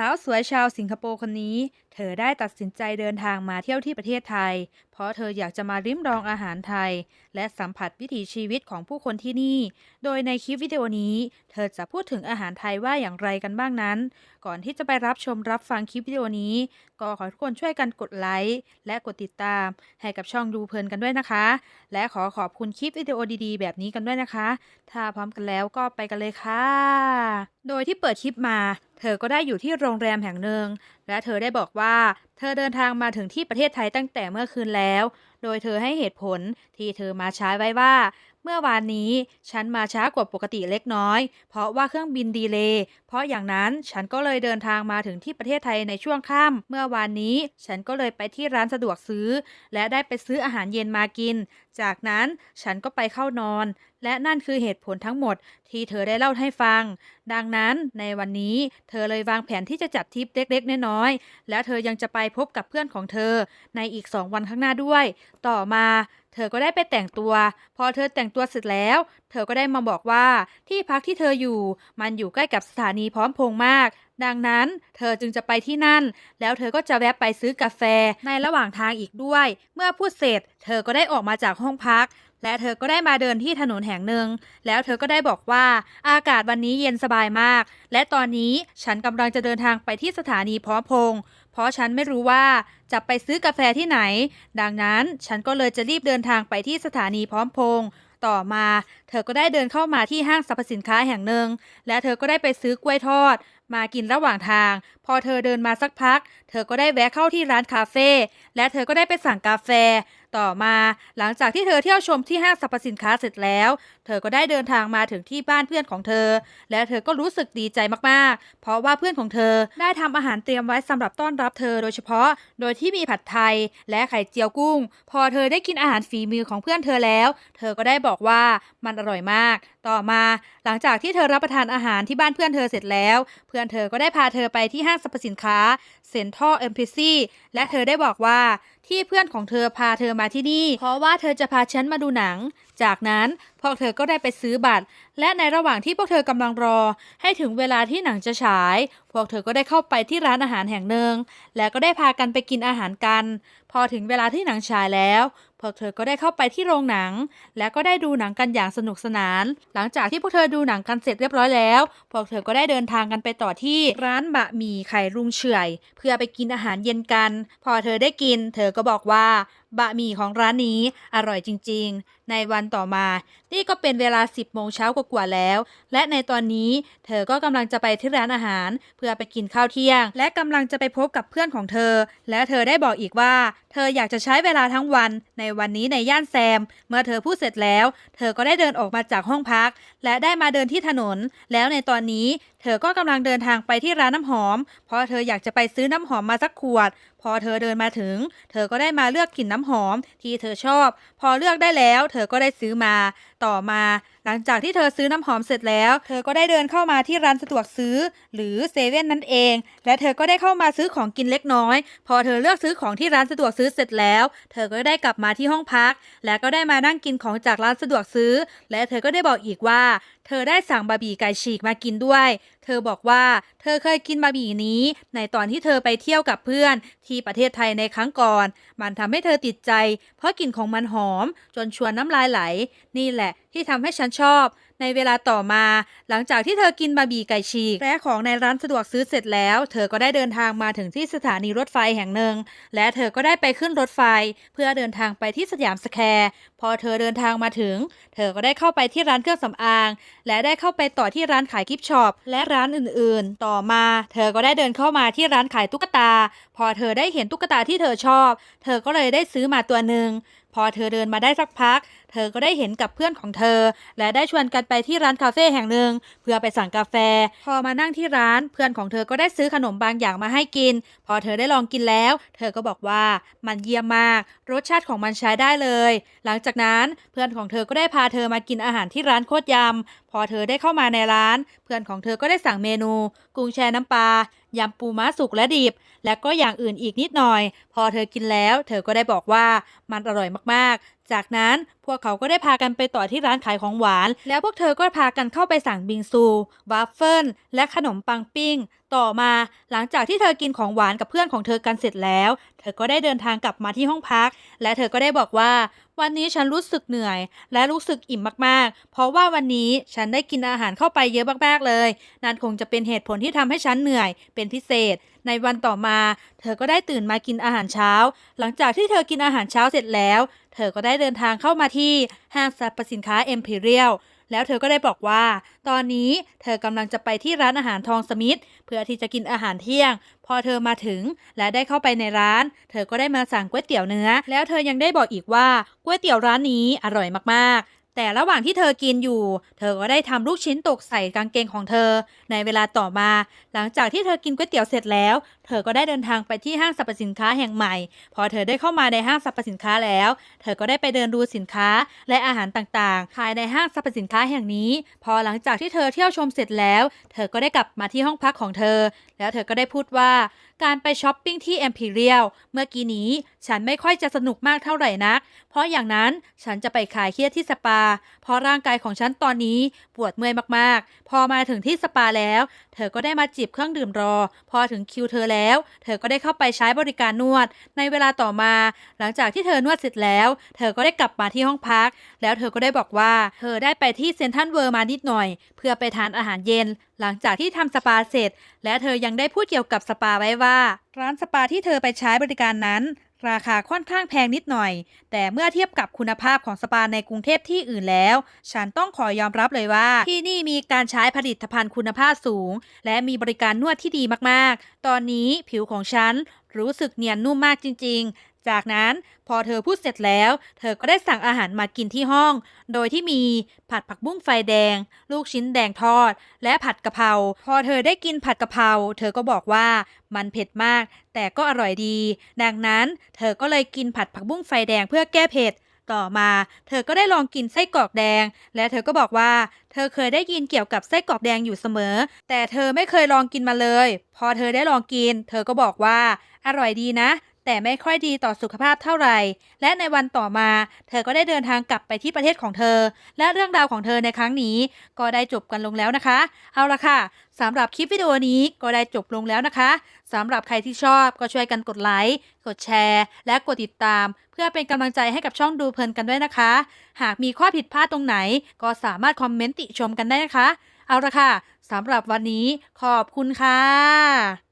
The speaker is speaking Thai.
สาวสวยชาวสิงคโปร์คนนี้ เธอได้ตัดสินใจเดินทางมาเที่ยวที่ประเทศไทย เพราะเธออยากจะมาริมรองอาหารไทย และสัมผัสวิถีชีวิตของผู้คนที่นี่ โดยในคลิปวิดีโอนี้ เธอจะพูดถึงอาหารไทยว่าอย่างไรกันบ้างนั้น ก่อนที่จะไปรับชมรับฟังคลิปวิดีโอนี้ ก็ขอทุกคนช่วยกันกดไลค์และกดติดตาม ให้กับช่องดูเพลินกันด้วยนะคะ และขอขอบคุณคลิปวิดีโอดีๆ แบบนี้กันด้วยนะคะ ถ้าพร้อมกันแล้วก็ไปกันเลยค่ะ โดยที่เปิดคลิปมา เธอก็ได้อยู่ที่โรงแรมแห่งหนึ่ง และเธอได้บอกว่า เธอเดินทางมาถึงที่ประเทศไทยตั้งแต่เมื่อคืนแล้ว โดยเธอให้เหตุผลที่เธอมาใช้ไว้ว่า มื่อวานนี้ฉันมาช้ากว่าปกติเล็กน้อย เพราะว่าเครื่องบินดีเลย์เพราะอย่างนั้นฉันก็เลยเดินทางมาถึงที่ประเทศไทยในช่วงค่ำเมื่อวานนี้ ฉันก็เลยไปที่ร้านสะดวกซื้อ และได้ไปซื้ออาหารเย็นมากิน จากนั้นฉันก็ไปเข้านอน และนั่นคือเหตุผลทั้งหมด ที่เธอได้เล่าให้ฟัง ดังนั้นในวันนี้เธอเลยวางแผนที่จะจัดทริปเล็กๆน้อยๆแล้วเธอยังจะไปพบกับเพื่อนของเธอ ในอีกสองวันข้างหน้าด้วย ต่อมา ธอก็ได้ไปแต่งตัว พอเธอแต่งตัวเสร็จแล้ว เธอก็ได้มาบอกว่าที่พักที่เธออยู่ มันอยู่ใกล้กับสถานีพร้อมพงมาก ดังนั้นเธอจึงจะไปที่นั่น แล้วเธอก็จะแวะไปซื้อกาแฟในระหว่างทางอีกด้วย เมื่อพูดเสร็จ เธอก็ได้ออกมาจากห้องพัก และเธอก็ได้มาเดินที่ถนนแห่งหนึ่ง แล้วเธอก็ได้บอกว่าอากาศวันนี้เย็นสบายมาก และตอนนี้ฉันกำลังจะเดินทางไปที่สถานีพร้อมพง ราะฉันไม่รู้ว่าจะไปซื้อกาแฟที่ไหน ดังนั้นฉันก็เลยจะรีบเดินทางไปที่สถานีพร้อมพงษ์ต่อมาเธอก็ได้เดินเข้ามาที่ห้างสรรพสินค้าแห่งหนึ่ง และเธอก็ได้ไปซื้อกล้วยทอด มากินระหว่างทาง พอเธอเดินมาสักพัก เธอก็ได้แวะเข้าที่ร้านคาเฟ่และเธอก็ได้ไปสั่งกาแฟ ต่อมาหลังจากที่เธอเที่ยวชมที่ห้างสรรพสินค้าเสร็จแล้ว เธอก็ได้เดินทางมาถึงที่บ้านเพื่อนของเธอ และเธอก็รู้สึกดีใจมากๆ เพราะว่าเพื่อนของเธอได้ทำอาหารเตรียมไว้สำหรับต้อนรับเธอโดยเฉพาะ โดยที่มีผัดไทยและไข่เจียวกุ้ง พอเธอได้กินอาหารฝีมือของเพื่อนเธอแล้ว เธอก็ได้บอกว่ามันอร่อยมาก ต่อมาหลังจากที่เธอรับประทานอาหารที่บ้านเพื่อนเธอเสร็จแล้ว เพื่อนเธอก็ได้พาเธอไปที่ห้างสรรพสินค้าเซ็นทรัลเอ็มพีซีและเธอได้บอกว่า ที่เพื่อนของเธอพาเธอมาที่นี่ เพราะว่าเธอจะพาฉันมาดูหนัง จากนั้นพวกเธอก็ได้ไปซื้อบัตร และในระหว่างที่พวกเธอกำลังรอ ให้ถึงเวลาที่หนังจะฉาย พวกเธอก็ได้เข้าไปที่ร้านอาหารแห่งหนึ่ง และก็ได้พากันไปกินอาหารกัน พอถึงเวลาที่หนังฉายแล้วพวกเธอก็ได้เข้าไปที่โรงหนัง และก็ได้ดูหนังกันอย่างสนุกสนาน หลังจากที่พวกเธอดูหนังกันเสร็จเรียบร้อยแล้ว พวกเธอก็ได้เดินทางกันไปต่อที่ร้านบะหมี่ไข่รุงเฉยเพื่อไปกินอาหารเย็นกัน พอเธอได้กิน เธอก็บอกว่า บะหมี่ของร้านนี้อร่อยจริงๆ ในวันต่อมา นี่ก็เป็นเวลา 10 โมงเช้ากว่าแล้ว และในตอนนี้เธอก็กำลังจะไปที่ร้านอาหาร เพื่อไปกินข้าวเที่ยง และกำลังจะไปพบกับเพื่อนของเธอ และเธอได้บอกอีกว่า เธออยากจะใช้เวลาทั้งวัน ในวันนี้ในย่านแซม เมื่อเธอพูดเสร็จแล้ว เธอก็ได้เดินออกมาจากห้องพัก และได้มาเดินที่ถนน แล้วในตอนนี้ เธอก็กำลังเดินทางไปที่ร้านน้ำหอม เพราะเธออยากจะไปซื้อน้ำหอมมาสักขวด พอเธอเดินมาถึง เธอก็ได้มาเลือกกลิ่นน้ำน้ำหอมที่เธอชอบ พอเลือกได้แล้ว เธอก็ได้ซื้อมา ต่อมา หลังจากที่เธอซื้อน้ำหอมเสร็จแล้ว เธอก็ได้เดินเข้ามาที่ร้านสะดวกซื้อ หรือเซเว่นนั่นเอง และเธอก็ได้เข้ามาซื้อของกินเล็กน้อย พอเธอเลือกซื้อของที่ร้านสะดวกซื้อเสร็จแล้ว เธอก็ได้กลับมาที่ห้องพัก และก็ได้มานั่งกินของจากร้านสะดวกซื้อ และเธอก็ได้บอกอีกว่า เธอได้สั่งบะหมี่ไก่ฉีกมากินด้วย เธอบอกว่า เธอเคยกินบะหมี่นี้ ในตอนที่เธอไปเที่ยวกับเพื่อน ที่ประเทศไทยในครั้งก่อน มันทำให้เธอติดใจ เพราะกลิ่นของมันหอม จนชวนน้ำลายไหล นี่แหละที่ทำให้ฉันชอบ ในเวลาต่อมา หลังจากที่เธอกินบะหมี่ไก่ฉีกและของในร้านสะดวกซื้อเสร็จแล้ว เธอก็ได้เดินทางมาถึงที่สถานีรถไฟแห่งหนึ่ง และเธอก็ได้ไปขึ้นรถไฟ เพื่อเดินทางไปที่สยามสแควร์พอเธอเดินทางมาถึง เธอก็ได้เข้าไปที่ร้านเครื่องสำอาง และได้เข้าไปต่อที่ร้านขายกิฟช็อปและร้านอื่นๆ ต่อมา เธอก็ได้เดินเข้ามาที่ร้านขายตุ๊กตา พอเธอได้เห็นตุ๊กตาที่เธอชอบ เธอก็เลยได้ซื้อมาตัวหนึ่ง พอเธอเดินมาได้สักพัก เธอก็ได้เห็นกับเพื่อนของเธอ และได้ชวนกันไปที่ร้านคาเฟ่แห่งหนึ่ง เพื่อไปสั่งกาแฟ พอมานั่งที่ร้านเพื่อนของเธอก็ได้ซื้อขนมบางอย่างมาให้กิน พอเธอได้ลองกินแล้ว เธอก็บอกว่ามันเยี่ยมมาก รสชาติของมันใช้ได้เลย หลังจากนั้นเพื่อนของเธอก็ได้พาเธอมากินอาหารที่ร้านโคตรยำพอเธอได้เข้ามาในร้าน เพื่อนของเธอก็ได้สั่งเมนู กุ้งแช่น้ำปลา ยำปูม้าสุกและดิบ และก็อย่างอื่นอีกนิดหน่อย พอเธอกินแล้ว เธอก็ได้บอกว่ามันอร่อยมากๆ จากนั้นพวกเขาก็ได้พากันไปต่อที่ร้านขายของหวาน แล้วพวกเธอก็พากันเข้าไปสั่งบิงซูวาฟเฟิลและขนมปังปิ้ง ต่อมาหลังจากที่เธอกินของหวานกับเพื่อนของเธอกันเสร็จแล้ว เธอก็ได้เดินทางกลับมาที่ห้องพัก และเธอก็ได้บอกว่า วันนี้ฉันรู้สึกเหนื่อย และรู้สึกอิ่มมากๆ เพราะว่าวันนี้ฉันได้กินอาหารเข้าไปเยอะมากๆเลย นั่นคงจะเป็นเหตุผลที่ทำให้ฉันเหนื่อยเป็นพิเศษ ในวันต่อมา เธอก็ได้ตื่นมากินอาหารเช้า หลังจากที่เธอกินอาหารเช้าเสร็จแล้ว เธอก็ได้เดินทางเข้ามาที่ห้างสรรพสินค้า Imperial แล้วเธอก็ได้บอกว่า ตอนนี้เธอกำลังจะไปที่ร้านอาหารทองสมิธเพื่อที่จะกินอาหารเที่ยง พอเธอมาถึงและได้เข้าไปในร้าน เธอก็ได้มาสั่งก๋วยเตี๋ยวเนื้อ แล้วเธอยังได้บอกอีกว่าก๋วยเตี๋ยวร้านนี้อร่อยมากๆแต่ระหว่างที่เธอกินอยู่ เธอก็ได้ทำลูกชิ้นตกใส่กางเกงของเธอ ในเวลาต่อมา หลังจากที่เธอกินก๋วยเตี๋ยวเสร็จแล้ว เธอก็ได้เดินทางไปที่ห้างสรรพสินค้าแห่งใหม่ พอเธอได้เข้ามาในห้างสรรพสินค้าแล้ว เธอก็ได้ไปเดินดูสินค้าและอาหารต่างๆ ภายในห้างสรรพสินค้าแห่งนี้ พอหลังจากที่เธอเที่ยวชมเสร็จแล้ว เธอก็ได้กลับมาที่ห้องพักของเธอ แล้วเธอก็ได้พูดว่า การไปช้อปปิ้งที่ Imperial เมื่อกี้นี้ฉันไม่ค่อยจะสนุกมากเท่าไหร่นัก เพราะอย่างนั้นฉันจะไปคลายเครียดที่สปา เพราะร่างกายของฉันตอนนี้ปวดเมื่อยมากๆ พอมาถึงที่สปาแล้ว เธอก็ได้มาจิบเครื่องดื่มรอ พอถึงคิวเธอแล้วเธอก็ได้เข้าไปใช้บริการนวด ในเวลาต่อมา หลังจากที่เธอนวดเสร็จแล้ว เธอก็ได้กลับมาที่ห้องพัก แล้วเธอก็ได้บอกว่า เธอได้ไปที่เซนทรัลเวิร์มานิดหน่อย เพื่อไปทานอาหารเย็น หลังจากที่ทำสปาเสร็จ และเธอยังได้พูดเกี่ยวกับสปาไว้ว่า ร้านสปาที่เธอไปใช้บริการนั้น ราคาค่อนข้างแพงนิดหน่อย แต่เมื่อเทียบกับคุณภาพของสปาในกรุงเทพที่อื่นแล้ว ฉันต้องขอยอมรับเลยว่า ที่นี่มีการใช้ผลิตภัณฑ์คุณภาพสูง และมีบริการนวดที่ดีมากๆ ตอนนี้ผิวของฉัน รู้สึกเนียนนุ่มมากจริง ๆ จากนั้นพอเธอพูดเสร็จแล้ว เธอก็ได้สั่งอาหารมากินที่ห้อง โดยที่มีผัดผักบุ้งไฟแดง ลูกชิ้นแดงทอด และผัดกะเพรา พอเธอได้กินผัดกะเพรา เธอก็บอกว่ามันเผ็ดมาก แต่ก็อร่อยดี ดังนั้น เธอก็เลยกินผัดผักบุ้งไฟแดงเพื่อแก้เผ็ด ต่อมา เธอก็ได้ลองกินไส้กรอกแดง และเธอก็บอกว่า เธอเคยได้ยินเกี่ยวกับไส้กรอกแดงอยู่เสมอ แต่เธอไม่เคยลองกินมาเลย พอเธอได้ลองกิน เธอก็บอกว่า อร่อยดีนะ แต่ไม่ค่อยดีต่อสุขภาพเท่าไหร่ และในวันต่อมา เธอก็ได้เดินทางกลับไปที่ประเทศของเธอ และเรื่องราวของเธอในครั้งนี้ ก็ได้จบกันลงแล้วนะคะ เอาละค่ะสำหรับคลิปวิดีโอนี้ก็ได้จบลงแล้วนะคะสำหรับใครที่ชอบก็ช่วยกันกดไลค์กดแชร์ และกดติดตาม เพื่อเป็นกำลังใจให้กับช่องดูเพลินกันด้วยนะคะ หากมีข้อผิดพลาดตรงไหน ก็สามารถคอมเมนต์ติชมกันได้นะคะ เอาละค่ะสำหรับวันนี้ขอบคุณค่ะ